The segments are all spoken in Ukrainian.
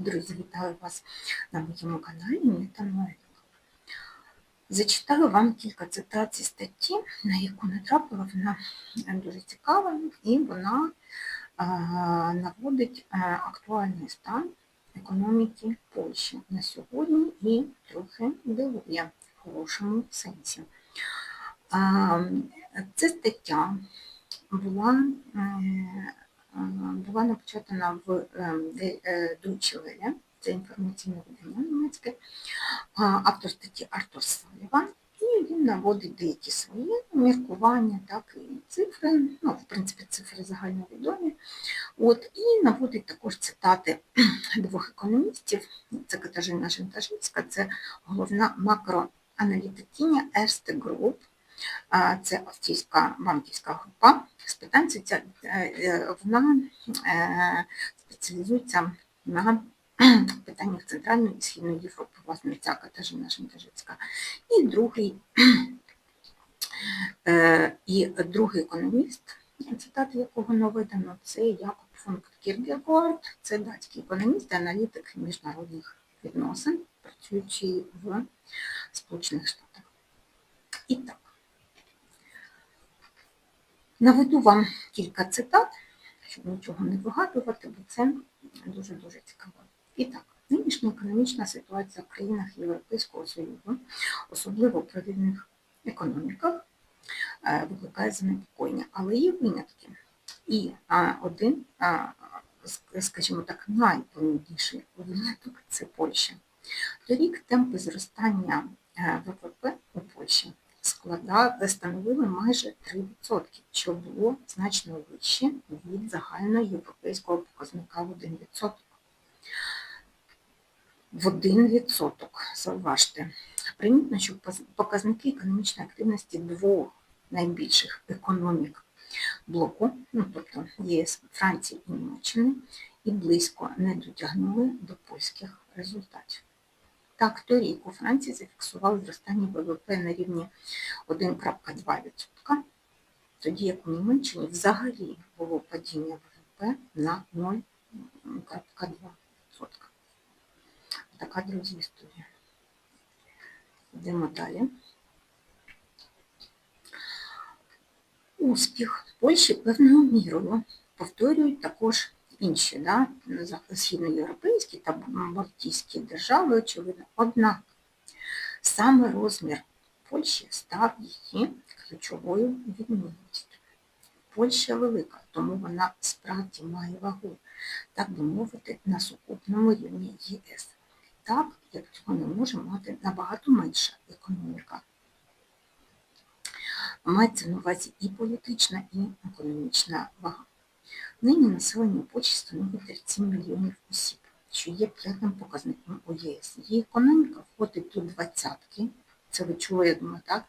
Друзі, вітаю вас на моєму каналі Мета Новина. Зачитаю вам кілька цитат зі статті, на яку натрапила, вона дуже цікава, і вона наводить актуальний стан економіки Польщі на сьогодні і трохи дивує в хорошому сенсі. Ця стаття була була напечатана в Deutsche Welle, це інформаційне видання німецьке, автор статті Артур Саліван, і він наводить деякі свої міркування, так і цифри, ну, в принципі, цифри загальновідомі. От, І наводить також цитати двох економістів, це Катажина Жентажинська, це головна макроаналітикиня Ерсте Груп, це австрійська банківська група. З питань е, вона е, спеціалізується на питаннях Центральної і Східної Європи, власне, ця Катажина Шантажицька. І другий е, і другий економіст, цитати якого наведено, це Якоб фон Кіргергорд, це датський економіст аналітик міжнародних відносин, працюючий в Сполучених Штатах. І так. Наведу вам кілька цитат, щоб нічого не вигадувати, бо це дуже-дуже цікаво. І так, нинішня економічна ситуація в країнах Європейського Союзу, особливо в провідних економіках, е, викликає занепокоєння, але є винятки. І один, скажімо так, найпомітніший виняток це Польща. Торік темпи зростання е, ВВП у Польщі становили майже 3%, що було значно вище від загальноєвропейського показника в 1%. В 1%, зауважте. Примітно, що показники економічної активності двох найбільших економік блоку, ну тобто ЄС, Франції і Німеччини, і близько не дотягнули до польських результатів. Так, торік у Франції зафіксували зростання ВВП на рівні 1,2%, тоді як у Німеччині взагалі було падіння ВВП на 0,2%. Така, друзі, історія. Йдемо далі. Успіх Польщі певною мірою повторюють також інші да, східноєвропейські та Балтійські держави, очевидно, однак саме розмір Польщі став її ключовою відмінністю. Польща велика, тому вона справді має вагу, так би мовити, на сукупному рівні ЄС. Так, як цього не може мати набагато менша економіка. Мається на увазі і політична, і економічна вага. Нині населення Польщі становить 37 мільйонів осіб, що є п'ятим показником у ЄС. Її економіка входить до двадцятки, це ви чули, я думаю, так,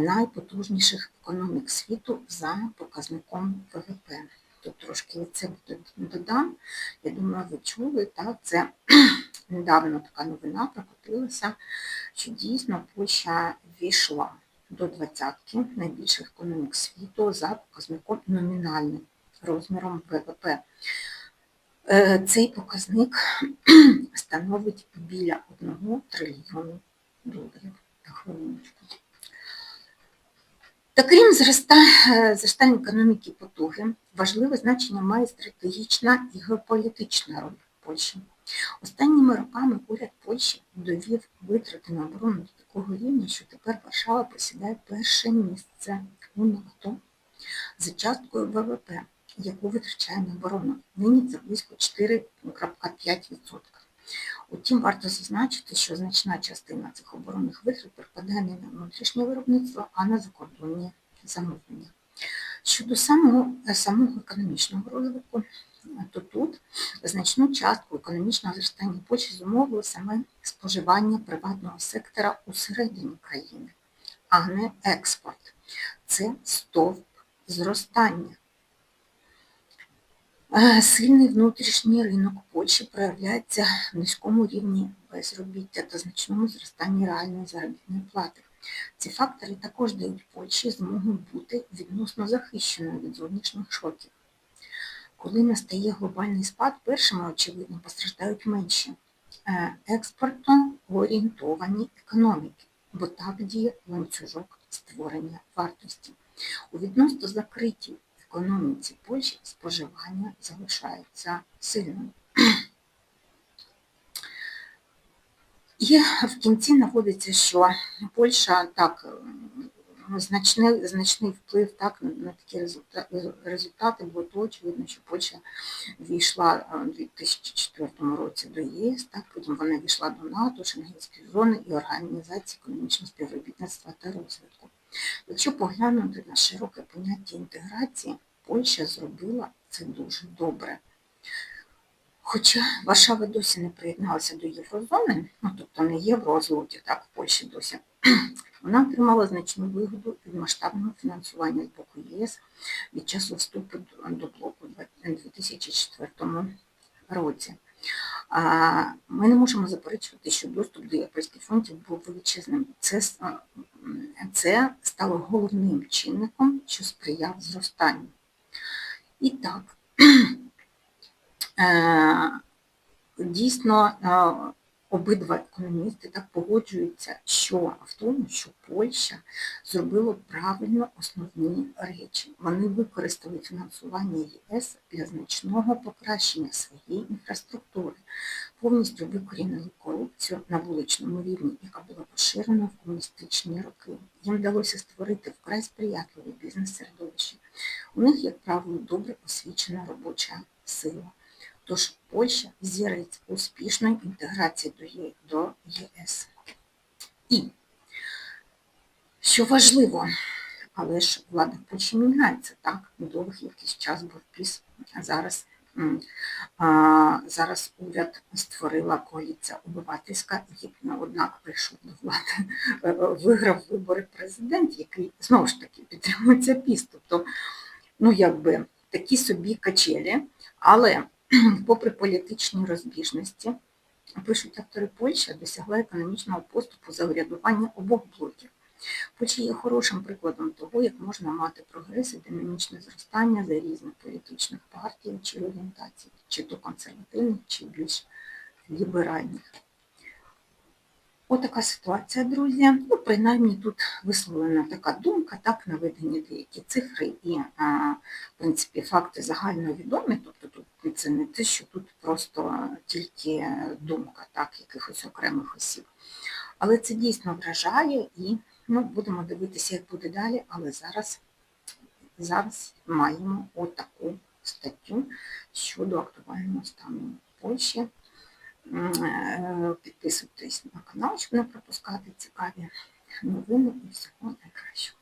найпотужніших економік світу за показником ВВП. Тут трошки це додам. Я думаю, ви чули, так, це недавно така новина прокотилася, що дійсно Польща війшла до двадцятки найбільших економік світу за показником номінальним розміром ВВП. Е, цей показник становить біля 1 трильйону доларів на хвилиночку. Та крім зростання економіки потуги, важливе значення має стратегічна і геополітична роль Польщі. Останніми роками уряд Польщі довів витрати на оборону до такого рівня, що тепер Варшава посідає перше місце у НАТО за часткою ВВП яку витрачає на оборону. Нині це близько 4,5%. Утім, варто зазначити, що значна частина цих оборонних витрат припадає не на внутрішнє виробництво, а на закордонні замовлення. Щодо самого самого економічного розвитку, то тут значну частку економічного зростання Польщі зумовило саме споживання приватного сектора усередині країни, а не експорт. Це стовп зростання. Сильний внутрішній ринок Польщі проявляється в низькому рівні безробіття та значному зростанні реальної заробітної плати. Ці фактори також дають Польщі змогу бути відносно захищеною від зовнішніх шоків. Коли настає глобальний спад, першими, очевидно, постраждають менші е, експортно орієнтовані економіки, бо так діє ланцюжок створення вартості. У відносно закритій економіці Польщі споживання залишається сильним. І в кінці наводиться, що Польща так значний, значний вплив так, на такі результати, бо то очевидно, що Польща війшла у 2004 році до ЄС, так, потім вона війшла до НАТО, Шенгенської зони і Організації економічного співробітництва та розвитку. Якщо поглянути на широке поняття інтеграції, Польща зробила це дуже добре. Хоча Варшава досі не приєдналася до Єврозони, ну тобто не євро, а злоті, так, в Польщі досі, вона отримала значну вигоду від масштабного фінансування з боку ЄС від часу вступу до- блоку у 2004 році. Ми не можемо заперечувати, що доступ до європейських фондів був величезним. Це, це стало головним чинником, що сприяв зростанню. І так, Е, Дійсно, е, обидва економісти так погоджуються, що в тому, що Польща зробила правильно основні речі. Вони використали фінансування ЄС для значного покращення своєї інфраструктури, повністю викорінили корупцію на вуличному рівні, яка була поширена в комуністичні роки. Їм вдалося створити вкрай сприятливе бізнес-середовище. У них, як правило, добре освічена робоча сила. Тож Польща зірець успішної інтеграції до ЄС. І, що важливо, але ж влада в Польщі міняється, так? Довгий якийсь час був піс, а зараз, зараз уряд створила коаліція обивательська, єдина, однак прийшов до влади, е, виграв вибори президент, який знову ж таки підтримується піс. Тобто, ну якби такі собі качелі, але попри політичні розбіжності, пишуть автори Польща досягла економічного поступу за урядування обох блоків. Польща є хорошим прикладом того, як можна мати прогрес і динамічне зростання за різних політичних партій чи орієнтацій, чи то консервативних, чи більш ліберальних. Отака ситуація, друзі. Ну, принаймні тут висловлена така думка, так, наведені деякі цифри і, в принципі, факти загальновідомі, тобто тут це не те, що тут просто тільки думка так, якихось окремих осіб. Але це дійсно вражає і ну, будемо дивитися, як буде далі, але зараз, зараз маємо отаку статтю щодо актуального стану Польщі. Е, Підписуйтесь на канал, щоб не пропускати цікаві новини і всього найкращого.